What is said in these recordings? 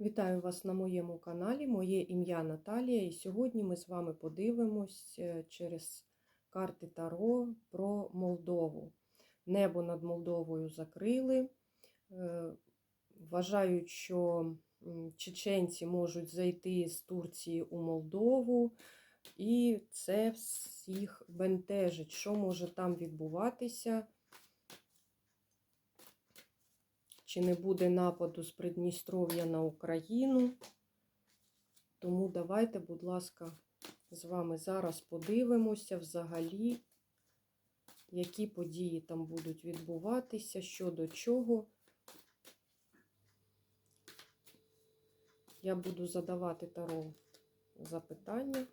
Вітаю вас на моєму каналі. Моє ім'я Наталія, і сьогодні ми з вами подивимось е, через карти Таро про Молдову. Небо над Молдовою закрили. Е, Вважають, що чеченці можуть зайти з Турції у Молдову, і це всіх бентежить, що може там відбуватися. Чи не буде нападу з Придністров'я на Україну. Тому давайте, будь ласка, з вами зараз подивимося взагалі, які події там будуть відбуватися, що до чого. Я буду задавати Таро запитання,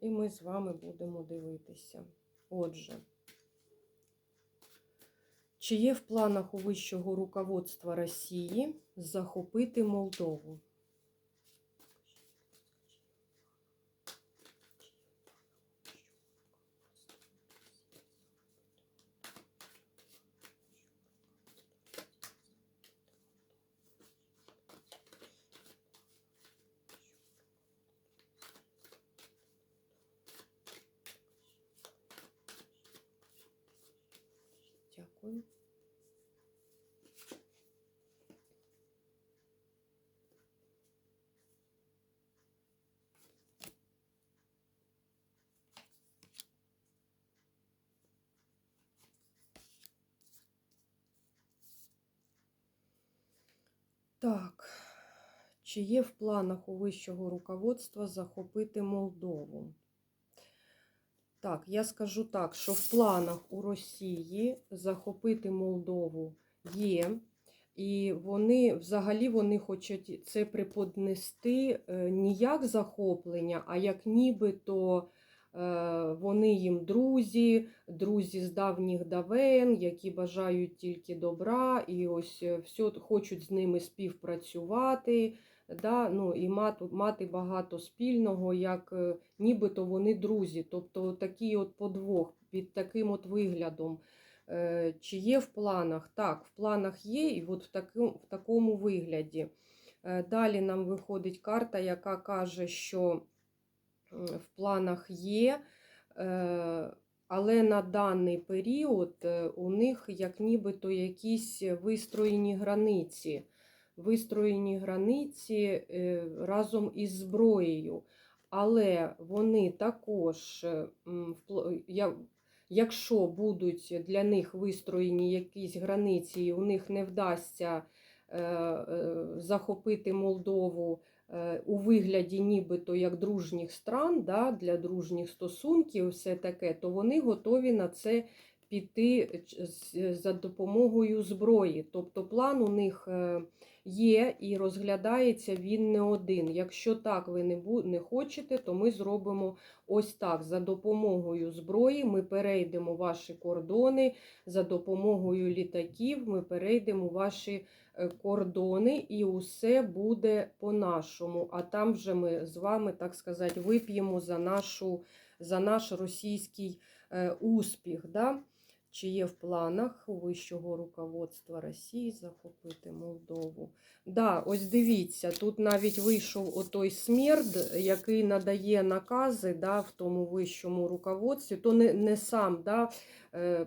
і ми з вами будемо дивитися. Отже. Чи є в планах у вищого руководства Росії захопити Молдову? Дякую. Так, чи є в планах у вищого руководства захопити Молдову? Так, я скажу так, що в планах у Росії захопити Молдову є. І вони взагалі вони хочуть це приподнести е, не як захоплення, а як нібито е, вони їм друзі, друзі з давніх давен, які бажають тільки добра, і ось е, все хочуть з ними співпрацювати, да, ну, і мати, мати багато спільного, як нібито вони друзі. Тобто такий от подвох під таким от виглядом. Чи є в планах? Так, в планах є, і от в такому, в такому вигляді. Далі нам виходить карта, яка каже, що в планах є, але на даний період у них як нібито якісь вистроєні границі. Вистроєні границі разом із зброєю. Але вони також, якщо будуть для них вистроєні якісь границі, і у них не вдасться захопити Молдову у вигляді нібито як дружніх стран, да, для дружніх стосунків, все таке, то вони готові на це піти за допомогою зброї. Тобто план у них є і розглядається він не один. Якщо так ви не не хочете, то ми зробимо ось так. За допомогою зброї ми перейдемо ваші кордони, за допомогою літаків ми перейдемо ваші е, кордони, і усе буде по-нашому. А там вже ми з вами, так сказати, вип'ємо за нашу, за наш російський е, успіх. Да? Чи є в планах вищого руководства Росії захопити Молдову? Да, ось дивіться, тут навіть вийшов отой смерд, який надає накази да, в тому вищому руководстві, то не не сам да, е,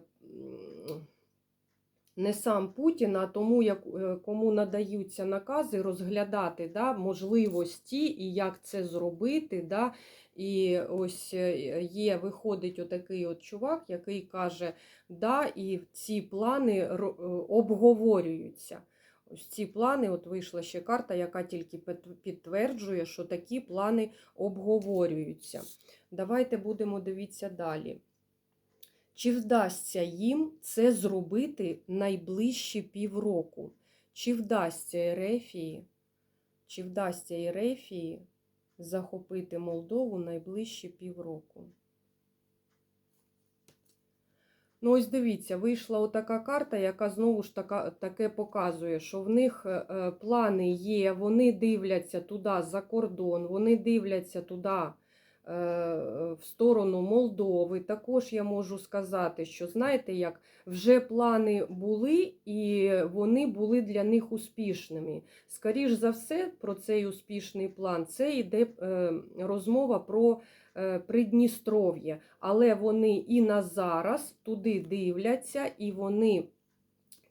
не сам Путін, а тому, як, е, кому надаються накази розглядати да, можливості і як це зробити. Да, і ось е, є, виходить отакий от чувак, який каже, да, і ці плани е, обговорюються. Ось ці плани, от вийшла ще карта, яка тільки підтверджує, що такі плани обговорюються. Давайте будемо дивитися далі. Чи вдасться їм це зробити найближчі півроку? Чи вдасться Ерефії? Чи вдасться Ерефії захопити Молдову найближчі півроку. Ну, ось дивіться, вийшла отака карта, яка знову ж така, таке показує, що в них е, е, плани є, вони дивляться туди за кордон, вони дивляться туди в сторону Молдови. Також я можу сказати, що знаєте, як вже плани були, і вони були для них успішними. Скоріш за все, про цей успішний план це йде е, розмова про е, Придністров'я, але вони і на зараз туди дивляться, і вони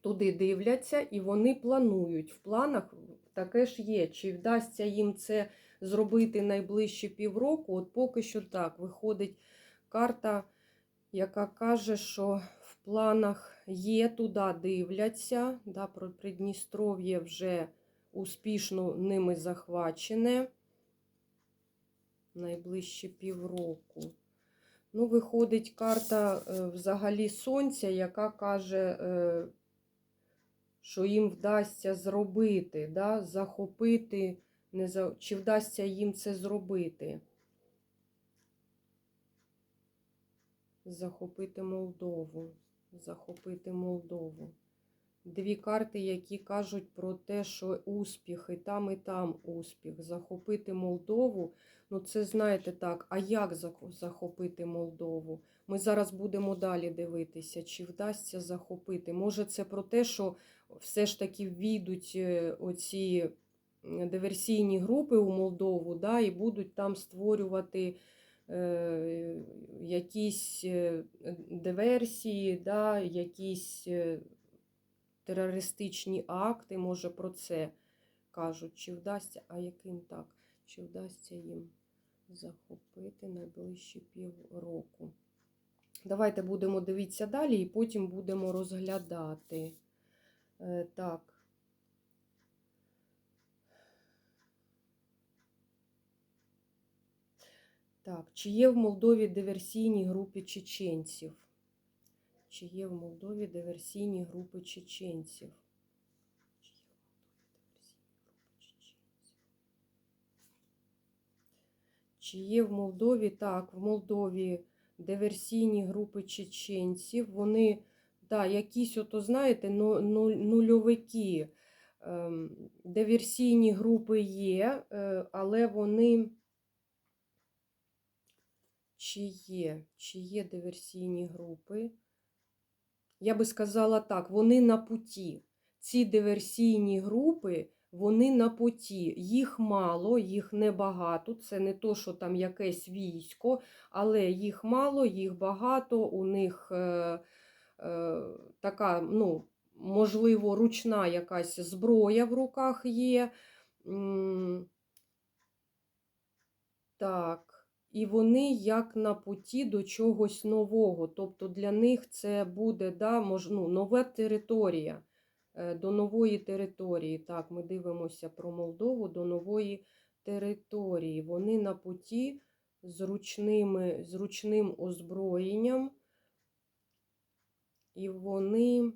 туди дивляться, і вони планують. В планах таке ж є. Чи вдасться їм це зробити найближчі півроку? От поки що так виходить карта, яка каже, що в планах є, туди дивляться. Да, Про Придністров'я вже успішно ними захвачене. Найближчі півроку. Ну, виходить карта е, взагалі сонця, яка каже, е, що їм вдасться зробити, да, захопити, не за... чи вдасться їм це зробити. Захопити Молдову. Захопити Молдову. Дві карти, які кажуть про те, що успіх, і там, і там успіх. Захопити Молдову. Ну, це знаєте так, а як захопити Молдову? Ми зараз будемо далі дивитися, чи вдасться захопити. Може, це про те, що все ж таки війдуть е, оці диверсійні групи у Молдову, да, і будуть там створювати е, якісь е, диверсії, да, якісь е, терористичні акти, може про це кажуть, чи вдасться, а яким так, чи вдасться їм захопити найближчі півроку. Давайте будемо дивитися далі і потім будемо розглядати. Е, так. Так, чи є в Молдові диверсійні групи чеченців? Чи є в Молдові диверсійні групи чеченців? Чи є в Молдові так, в Молдові диверсійні групи чеченців, вони, да, якісь, ото, знаєте, ну, ну, нульовики. Ем, диверсійні групи є, е, але вони. Чи є, чи є диверсійні групи? Я би сказала так, вони на путі. Ці диверсійні групи, вони на путі. Їх мало, їх небагато. Це не то, що там якесь військо, але їх мало, їх багато. У них е, е, така, ну, можливо, ручна якась зброя в руках є. Так. І вони як на путі до чогось нового. Тобто для них це буде да, мож, ну, нова територія, е, до нової території. Так, ми дивимося про Молдову до нової території. Вони на путі з, ручними, з ручним озброєнням. І вони,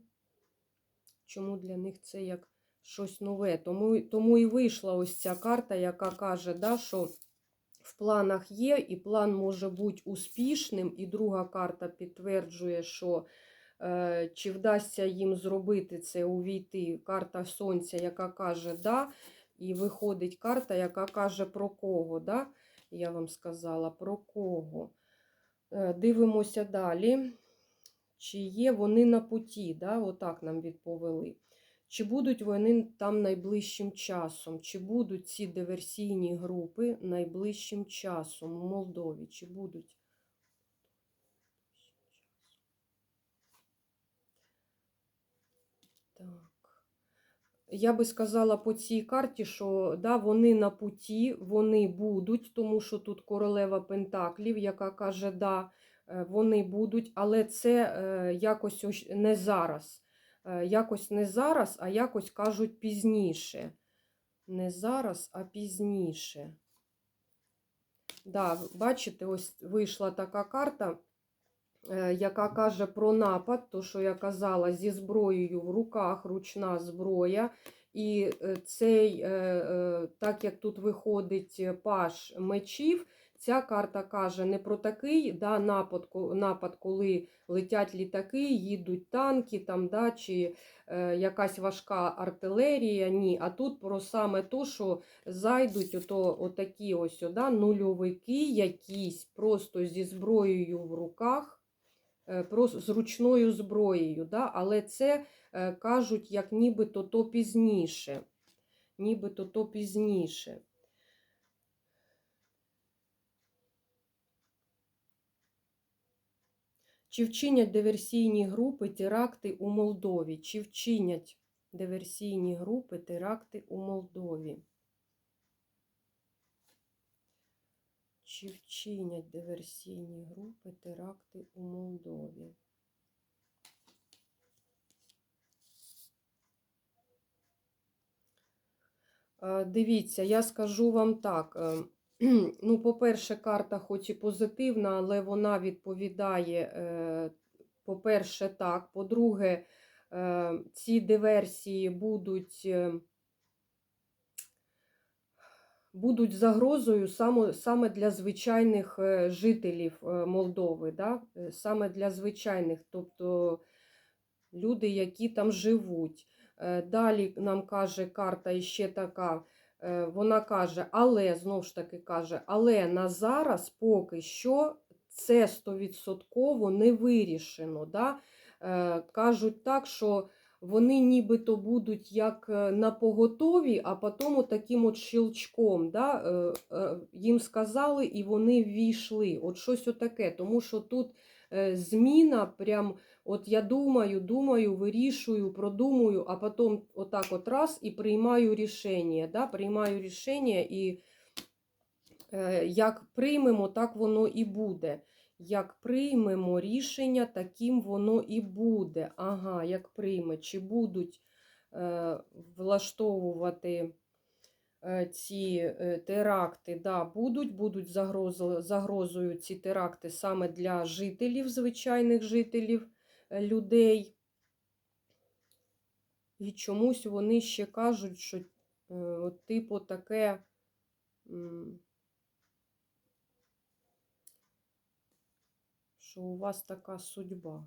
чому для них це як щось нове? Тому, тому і вийшла ось ця карта, яка каже, да, що в планах є, і план може бути успішним. І друга карта підтверджує, що е, чи вдасться їм зробити це, увійти. Карта Сонця, яка каже да. І виходить карта, яка каже про кого. да? Я вам сказала, про кого. Е, дивимося далі. Чи є вони на путі, да? отак нам відповіли. Чи будуть вони там найближчим часом? Чи будуть ці диверсійні групи найближчим часом у Молдові? Чи будуть? Так. Я би сказала по цій карті, що да, вони на путі, вони будуть, тому що тут королева Пентаклів, яка каже, да, е, вони будуть, але це е, якось ось не зараз. Е, якось не зараз, а якось кажуть пізніше. Не зараз, а пізніше. Да, бачите, ось вийшла така карта, е, яка каже про напад, то, що я казала, зі зброєю в руках, ручна зброя. І е, цей, так як тут виходить паш мечів, ця карта каже не про такий да, напад, напад, коли летять літаки, їдуть танки, там, да, чи е, якась важка артилерія. Ні, а тут про саме то, що зайдуть ото, отакі ось да, нульовики, якісь просто зі зброєю в руках, е, просто з ручною зброєю. Да, але це е, кажуть, як нібито то пізніше. Нібито то пізніше. Чи вчинять диверсійні групи теракти у Молдові? Чи вчинять диверсійні групи теракти у Молдові? Чи вчинять диверсійні групи теракти у Молдові? Е, Дивіться, я скажу вам так. Ну, по-перше, карта хоч і позитивна, але вона відповідає, е, по-перше, так. По-друге, е, ці диверсії будуть, е, будуть загрозою саме, саме для звичайних жителів Молдови, да? саме для звичайних, тобто люди, які там живуть. Далі нам каже карта іще така. Е, Вона каже, але знову ж таки каже, але на зараз поки що це стовідсотково не вирішено. Да? Е, Кажуть так, що вони нібито будуть як е, на поготові, а потім таким от щелчком. Да? Їм сказали і вони ввійшли. От щось отаке. Тому що тут зміна прям. От я думаю, думаю, вирішую, продумую, а потім отак от раз і приймаю рішення. Да? Приймаю рішення і е, як приймемо, так воно і буде. Як приймемо рішення, таким воно і буде. Ага, як прийме, чи будуть е, влаштовувати е, ці е, теракти, да, будуть, будуть загрозою, загрозою ці теракти саме для жителів, звичайних жителів людей. І чомусь вони ще кажуть, що е, типу таке. Що у вас така судьба,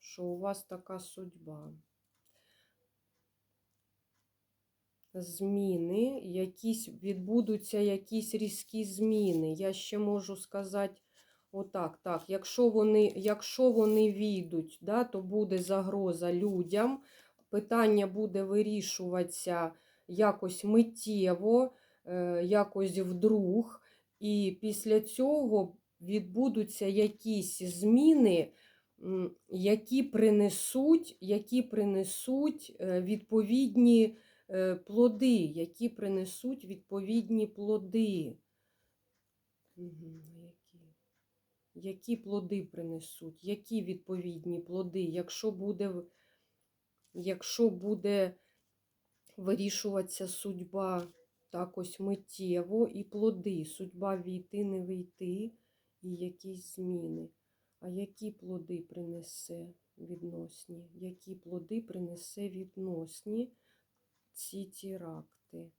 що у вас така судьба. Зміни, якісь відбудуться якісь різкі зміни. Я ще можу сказати отак, так, якщо вони, якщо вони війдуть, да, то буде загроза людям. Питання буде вирішуватися якось миттєво, е, якось вдруг. І після цього відбудуться якісь зміни, які принесуть, які принесуть е, відповідні е, плоди, які принесуть відповідні плоди. Які? Плоди принесуть? Які відповідні плоди? Якщо буде, якщо буде вирішуватися судьба так ось миттєво і плоди, судьба війти, не вийти, і якісь зміни. А які плоди принесе відносні? Які плоди принесе відносні ці теракти?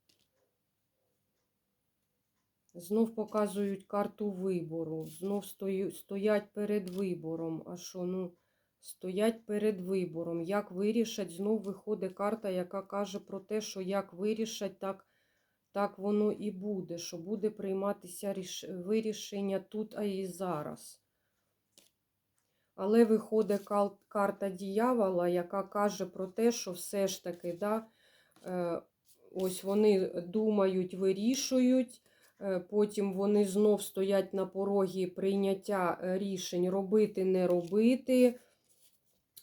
Знов показують карту вибору, знов стоять перед вибором. А що, ну, стоять перед вибором. Як вирішать, знов виходить карта, яка каже про те, що як вирішать, так, так воно і буде, що буде прийматися ріш... вирішення тут, а і зараз. Але виходить карта діявола, яка каже про те, що все ж таки, да, е, ось вони думають, вирішують, потім вони знов стоять на порогі прийняття е, рішень робити, не робити.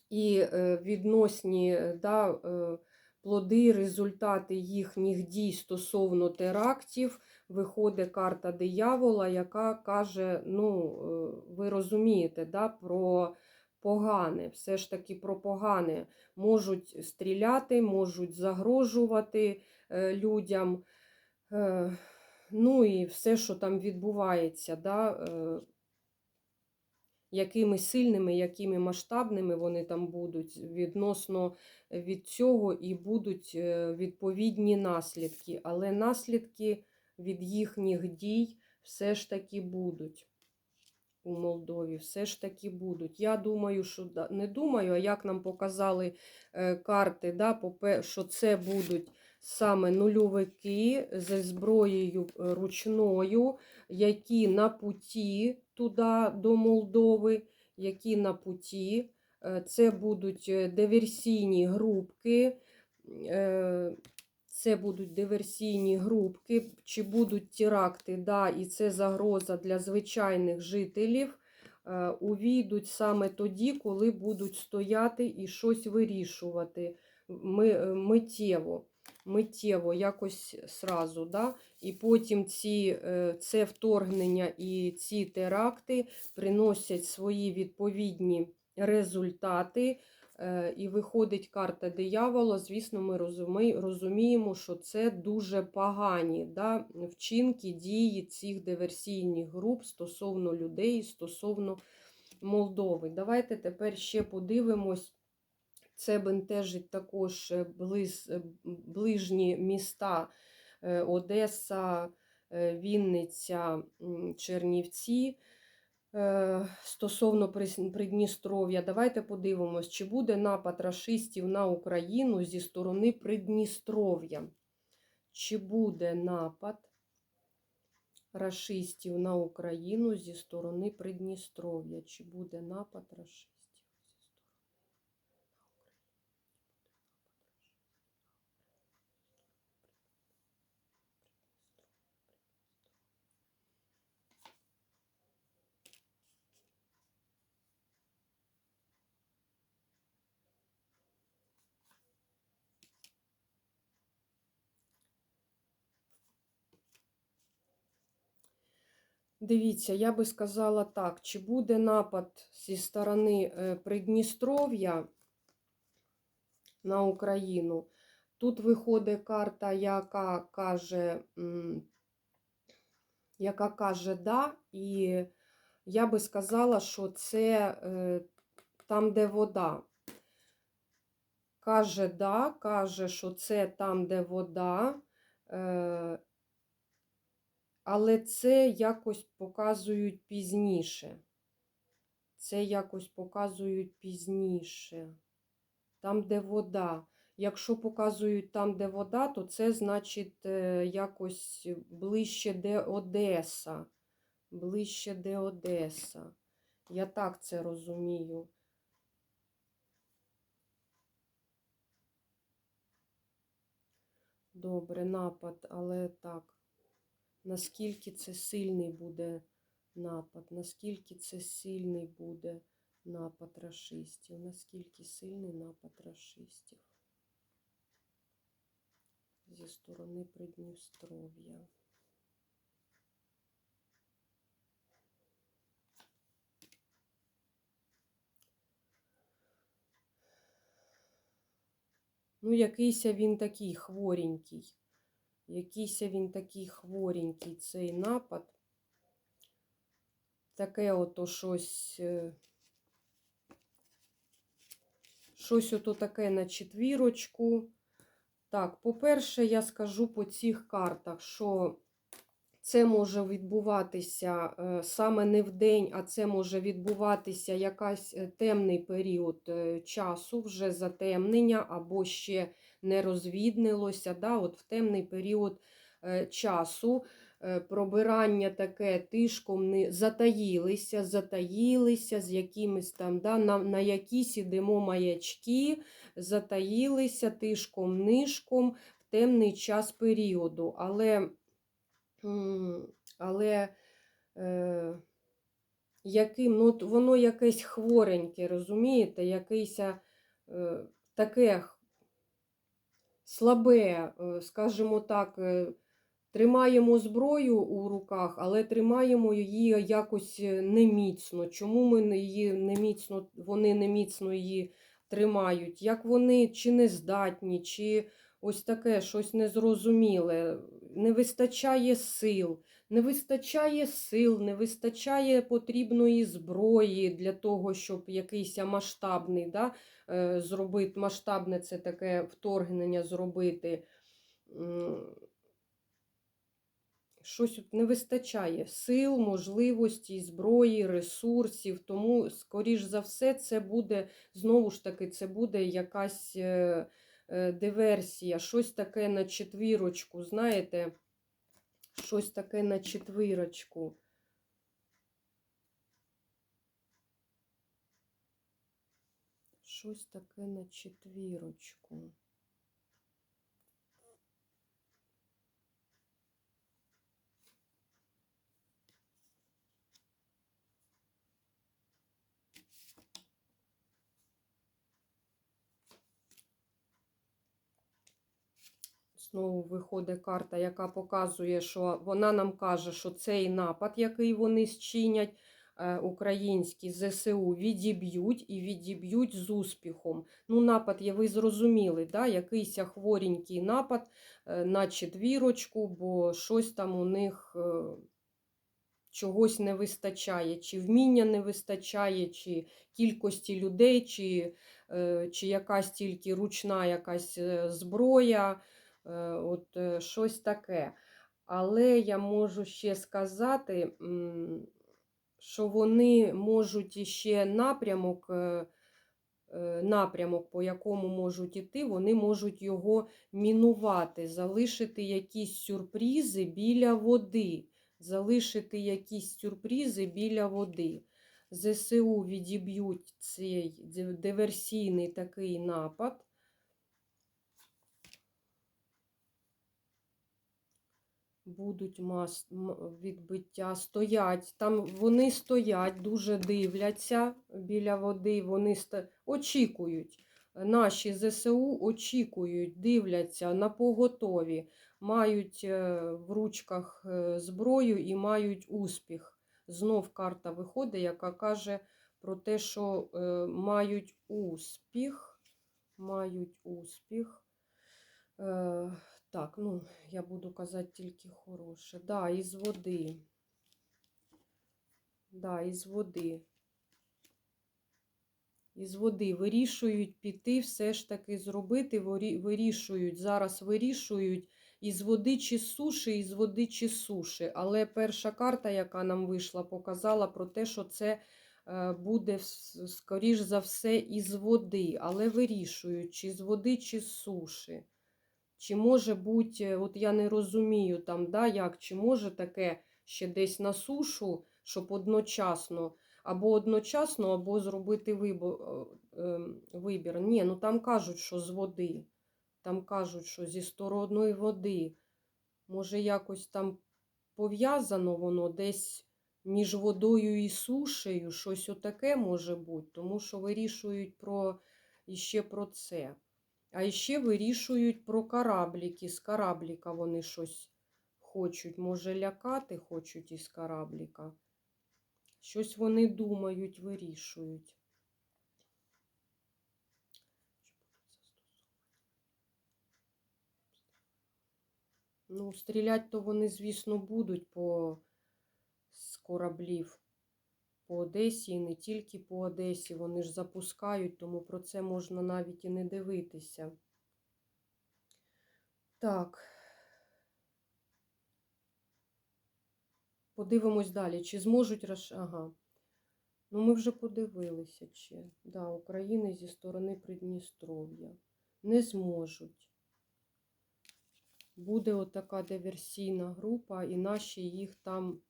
І е, відносні е, да, е, плоди, результати їхніх дій стосовно терактів, виходить карта диявола, яка каже: ну, е, ви розумієте, да, про погане, все ж таки про погане. Можуть стріляти, можуть загрожувати е, людям. Ну і все, що там відбувається, да, е, якими сильними, якими масштабними вони там будуть відносно від цього і будуть е, відповідні наслідки. Але наслідки від їхніх дій все ж таки будуть у Молдові, все ж таки будуть. Я думаю, що не думаю, а як нам показали е, карти, да, що це будуть саме нульовики зі зброєю е, ручною, які на путі туди до Молдови, які на путі. Е, Це будуть е, диверсійні групки. Це будуть диверсійні групки, чи будуть теракти, да, і це загроза для звичайних жителів. Увійдуть саме тоді, коли будуть стояти і щось вирішувати ми, миттєво, миттєво, якось сразу. Да? І потім ці, е, це вторгнення і ці теракти приносять свої відповідні результати. Е, І виходить карта диявола. Звісно, ми розуміємо, що це дуже погані да, вчинки, дії цих диверсійних груп стосовно людей, стосовно Молдови. Давайте тепер ще подивимось. Це бентежить також е, близ, е, ближні міста е, Одеса, Вінниця, Чернівці. Стосовно Придністров'я, давайте подивимось, чи буде напад рашистів на Україну зі сторони Придністров'я. Чи буде напад рашистів на Україну зі сторони Придністров'я? Чи буде напад рашистів? Дивіться, я би сказала так, чи буде напад зі сторони е, Придністров'я на Україну. Тут виходить карта, яка каже, яка каже да, і я би сказала, що це е, там, де вода. Каже да, каже, що це там, де вода. Але це якось показують пізніше. Це якось показують пізніше. Там, де вода. Якщо показують там, де вода, то це значить е, якось ближче де Одеса. Ближче де Одеса. Я так це розумію. Добре, напад, але так. Наскільки це сильний буде напад? Наскільки це сильний буде напад рашистів? Наскільки сильний напад рашистів? Зі сторони Придністров'я. Ну, якийсь він такий хворенький. Якийсь він такий хворенький цей напад. Таке ото щось. е, Щось ото таке на четвірочку. Так, по-перше, я скажу по цих картах, що це може відбуватися е, саме не в день, а це може відбуватися якась е, темний період часу, вже затемнення, або ще не розвіднилося. Да? От в темний період е, часу е, пробирання таке тишком не затаїлися, затаїлися з якимись там, да? на, на якісь ідемо маячки, затаїлися тишком нишком в темний час періоду. Але Але е, яким, ну, воно якесь хвореньке, розумієте, якесь е, таке слабе, е, скажімо так, е, тримаємо зброю у руках, але тримаємо її якось е, неміцно. Чому ми не- її неміцно, вони неміцно її тримають? Як вони чи не здатні, чи ось таке щось незрозуміле. Не вистачає сил, не вистачає сил, не вистачає потрібної зброї для того, щоб якийсь масштабний да, е, зробити, масштабне це таке вторгнення зробити. Щось не вистачає сил, можливостей, зброї, ресурсів. Тому, скоріш за все, це буде, знову ж таки, це буде якась е, е, диверсія, щось таке на четвірочку, знаєте, щось таке на четвірочку. Щось таке на четвірочку. Знову виходить карта, яка показує, що вона нам каже, що цей напад, який вони зчинять, е, українські ЗСУ відіб'ють і відіб'ють з успіхом. Ну, напад, є, ви зрозуміли, да? якийсь хворенький напад е, на четвірочку, бо щось там у них е, чогось не вистачає, чи вміння не вистачає, чи кількості людей, чи, чи якась тільки ручна якась зброя. Е, От е, щось таке. Але я можу ще сказати, що вони можуть іще напрямок, е, напрямок, по якому можуть іти, вони можуть його мінувати, залишити якісь сюрпризи біля води. Залишити якісь сюрпризи біля води. ЗСУ відіб'ють цей диверсійний такий напад. Будуть мас... відбиття, стоять. Там вони стоять, дуже дивляться біля води. Вони ста... очікують. Наші ЗСУ очікують, дивляться на поготові, мають е, в ручках е, зброю і мають успіх. Знов карта виходить, яка каже про те, що е, мають успіх. Мають успіх. Так, ну, я буду казати тільки хороше. Да, із води. Да, із води. Із води вирішують піти, все ж таки зробити, вирішують, зараз вирішують із води чи суші, із води чи суші. Але перша карта, яка нам вийшла, показала про те, що це е, буде, скоріш за все, із води. Але вирішують, чи з води, чи з суші. Чи може бути, от я не розумію там, да, як, чи може таке ще десь на сушу, щоб одночасно, або одночасно, або зробити вибор, вибір. Ні, ну там кажуть, що з води. Там кажуть, що зі сторони води. Може, якось там пов'язано воно десь між водою і сушею, щось отаке може бути, тому що вирішують про, іще про це. А ще вирішують про корабліки. З корабліка вони щось хочуть. Може, лякати хочуть із корабліка. Щось вони думають, вирішують. Ну, стріляти то вони, звісно, будуть по з кораблів по Одесі, і не тільки по Одесі. Вони ж запускають, тому про це можна навіть і не дивитися. Так. Подивимось далі. Чи зможуть рош... Ага. Ну, ми вже подивилися, чи. Да, України зі сторони Придністров'я. Не зможуть. Буде отака диверсійна група, і наші їх там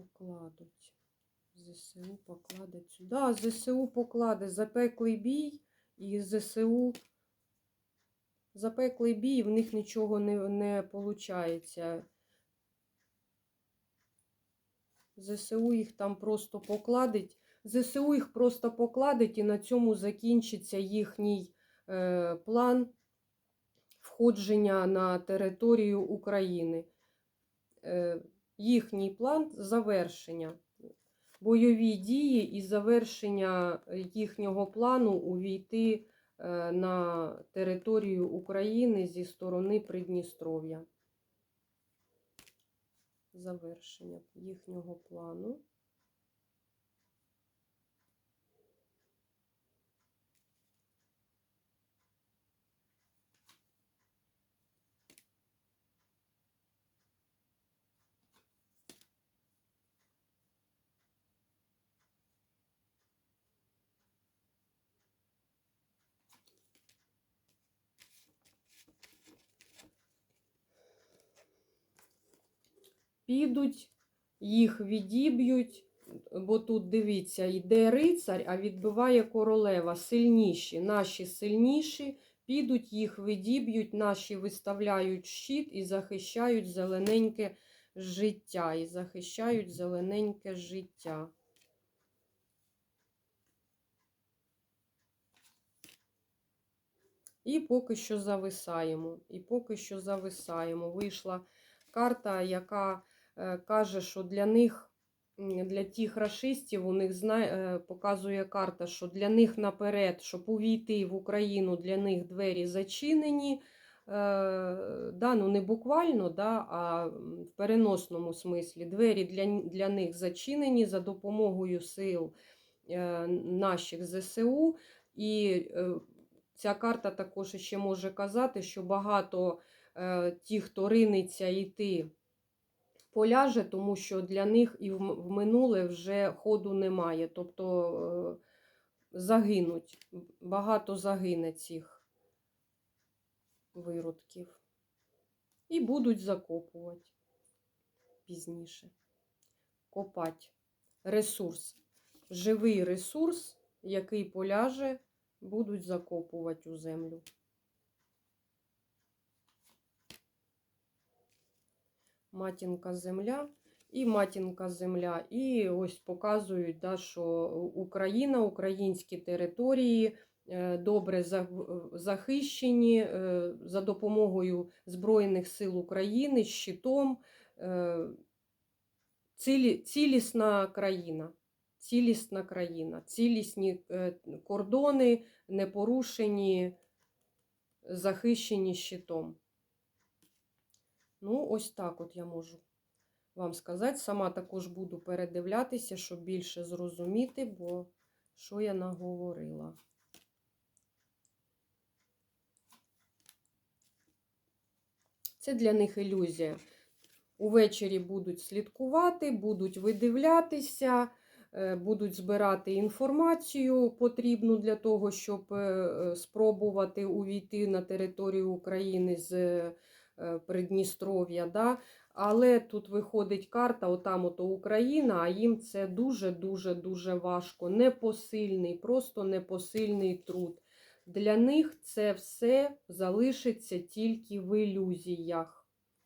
покладуть. ЗСУ покладуть сюди. Да, ЗСУ покладе запеклий бій, і ЗСУ запеклий бій, в них нічого не, не виходить. ЗСУ їх там просто покладить. ЗСУ їх просто покладить, і на цьому закінчиться їхній е, план входження на територію України. Е, їхній план завершення. Бойові дії і завершення їхнього плану увійти е, на територію України зі сторони Придністров'я. Завершення їхнього плану. Підуть, їх відіб'ють, бо тут дивіться, йде рицар, а відбиває королева. Сильніші, наші сильніші, підуть, їх відіб'ють, наші виставляють щит і захищають зелененьке життя. І захищають зелененьке життя. І поки що зависаємо. І поки що зависаємо. Вийшла карта, яка каже, що для них, для тих рашистів, у них е, показує карта, що для них наперед, щоб увійти в Україну, для них двері зачинені. Е, да, ну не буквально, да, а в переносному смислі. Двері для, для них зачинені за допомогою сил е, наших ЗСУ. І е, ця карта також ще може казати, що багато е, ті, хто ринеться йти, поляже, тому що для них і в минуле вже ходу немає. Тобто е, загинуть, багато загине цих виродків. І будуть закопувати пізніше. Копать ресурс. Живий ресурс, який поляже, будуть закопувати у землю. Матінка земля і матінка земля. І ось показують, да, що Україна, українські території е, добре захищені е, за допомогою Збройних сил України, щитом. е, Цілі, цілісна країна. Цілісна країна, цілісні е, кордони, не порушені, захищені щитом. Ну, ось так от я можу вам сказати. Сама також буду передивлятися, щоб більше зрозуміти, бо що я наговорила. Це для них ілюзія. Увечері будуть слідкувати, будуть видивлятися, е, будуть збирати інформацію потрібну для того, щоб е, спробувати увійти на територію України з Придністров'я. Да? Але тут виходить карта, отам ото Україна, а їм це дуже-дуже дуже важко. Непосильний, просто непосильний труд. Для них це все залишиться тільки в ілюзіях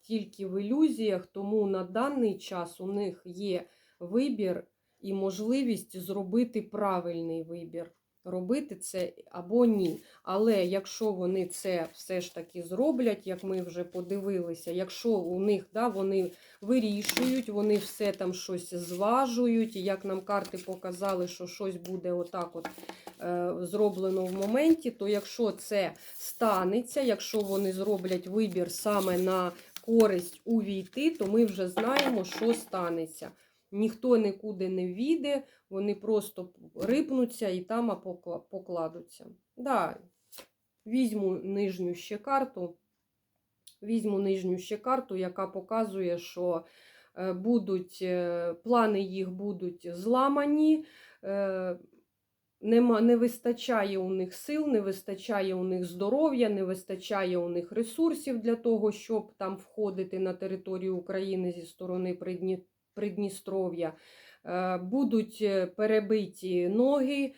тільки в ілюзіях, тому на даний час у них є вибір і можливість зробити правильний вибір. Робити це або ні. Але якщо вони це все ж таки зроблять, як ми вже подивилися, якщо у них да, вони вирішують, вони все там щось зважують, як нам карти показали, що щось буде отак от е, зроблено в моменті, то якщо це станеться, якщо вони зроблять вибір саме на користь увійти, то ми вже знаємо, що станеться. Ніхто нікуди не війде, вони просто рипнуться і там покла- покладуться. Да, візьму нижню ще карту. Візьму нижню ще карту, яка показує, що е, будуть, е, плани їх будуть зламані. е, Нема, не вистачає у них сил, не вистачає у них здоров'я, не вистачає у них ресурсів для того, щоб там входити на територію України зі сторони Придністров'я. Е, Будуть е, перебиті ноги,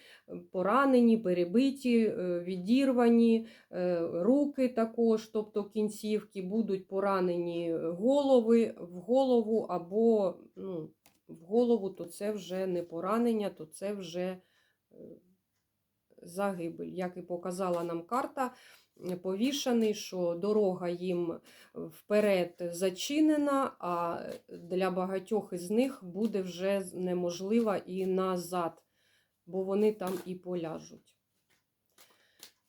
поранені, перебиті, е, відірвані, е, руки також, тобто кінцівки, будуть поранені голови в голову або ну, в голову, то це вже не поранення, то це вже е, загибель. Як і показала нам карта, е, повішаний, що дорога їм вперед зачинена, а для багатьох із них буде вже неможлива і назад, бо вони там і поляжуть.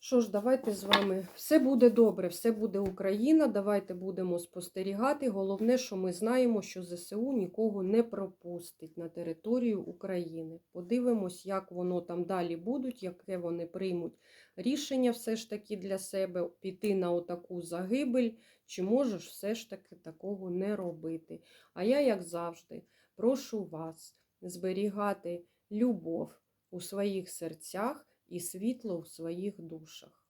Що ж, давайте з вами. Все буде добре, все буде Україна. Давайте будемо спостерігати. Головне, що ми знаємо, що ЗСУ нікого не пропустить на територію України. Подивимось, як воно там далі будуть, яке вони приймуть рішення все ж таки для себе, піти на отаку загибель, чи можеш все ж таки такого не робити. А я, як завжди, прошу вас зберігати любов у своїх серцях і світло в своїх душах.